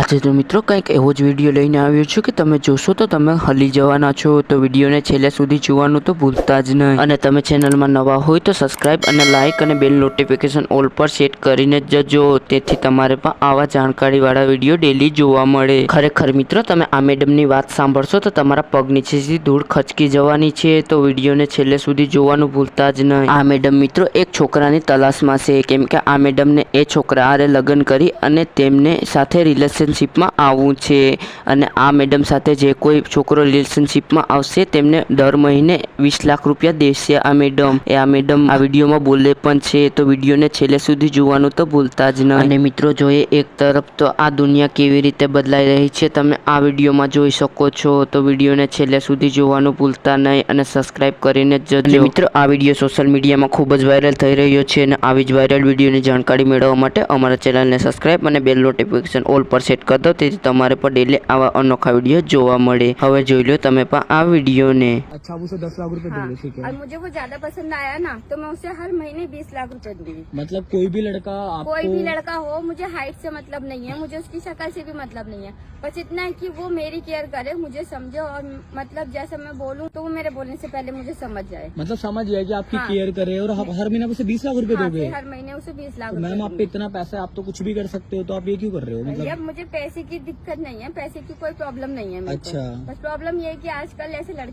આજે તો મિત્રો કંઈક એવો જ વીડિયો લઈને આવ્યો છું કે તમે જોશો તો તમે હલી જવાના છો. તો વિડીયોને છેલ્લે સુધી જોવાનું તો ભૂલતા જ નહીં. અને તમે ચેનલમાં નવા હોય તો સબસ્ક્રાઇબ અને લાઇક અને બેલ નોટિફિકેશન ઓલ પર સેટ કરીને જ જજો. તેથી તમારે પણ આવા જાણકારીવાળા વીડિયો ડેલી જોવા મળે. ખરેખર મિત્રો, તમે આ મેડમની વાત સાંભળશો તો તમારા પગ નીચેથી ધૂળ ખચકી જવાની છે. તો વિડીયોને છેલ્લે સુધી જોવાનું ભૂલતા જ નહીં. આ મેડમ મિત્રો એક છોકરાની તલાશમાં છે. કેમ કે આ મેડમને એ છોકરા હારે લગ્ન કરી અને તેમને સાથે રિલેશનશિપમાં આવવું છે. અને આ મેડમ સાથે જે કોઈ છોકરો રિલેશનશિપમાં આવશે, તેમને દર મહિને વીસ લાખ રૂપિયા દેશે આ મેડમ એ આ મેડમ આ વિડીયોમાં બોલે પણ છે, તો વિડીયોને છેલ્લે સુધી જોવાનું તો ભૂલતા જ નહીં. અને મિત્રો, જોઈએ એક તરફ તો આ દુનિયા કેવી રીતે બદલાઈ રહી છે, તમે આ વિડીયોમાં જોઈ શકો છો, તો વિડીયોને છેલ્લે સુધી જોવાનું ભૂલતા નહીં અને સબસ્ક્રાઇબ કરીને જ જજો. મિત્રો, આ વીડિયો સોશિયલ મીડિયામાં ખૂબ જ વાયરલ થઈ રહ્યો છે અને આવી જ વાયરલ વિડીયોની જાણકારી મેળવવા માટે અમારા ચેનલને સબસ્ક્રાઇબ અને બેલ નોટિફિકેશન ઓલ પર સેટ કરી દો તેથી તમારે પણ ડેલી આવા અનોખા વિડીયો જોવા મળે હવે જોઈ લો તમે પણ આ વિડીયોને अच्छा आप उसे दस लाख रुपए हाँ, दोगे ठीक है और मुझे वो ज्यादा पसंद आया ना तो मैं उसे हर महीने बीस लाख रुपए दूंगी मतलब कोई भी लड़का आपको कोई भी लड़का हो मुझे हाइट से मतलब नहीं है मुझे उसकी शक्ल से भी मतलब नहीं है बस इतना है कि वो मेरी केयर करे मुझे समझे और मतलब जैसे मैं बोलूँ तो वो मेरे बोलने से पहले मुझे समझ जाए मतलब समझ गया कि आपकी हाँ। केयर करे और आप हर महीने आप उसे बीस लाख रुपए हाँ, दोगे फिर हर महीने उसे बीस लाख तो रुपए मैम आप पे दूंगी। इतना पैसा है आप तो कुछ भी कर सकते हो तो आप ये क्यों कर रहे हो भैया मतलब मुझे पैसे की दिक्कत नहीं है पैसे की कोई प्रॉब्लम नहीं है मेरे को। अच्छा। बस प्रॉब्लम ये है कि आजकल ऐसे लड़के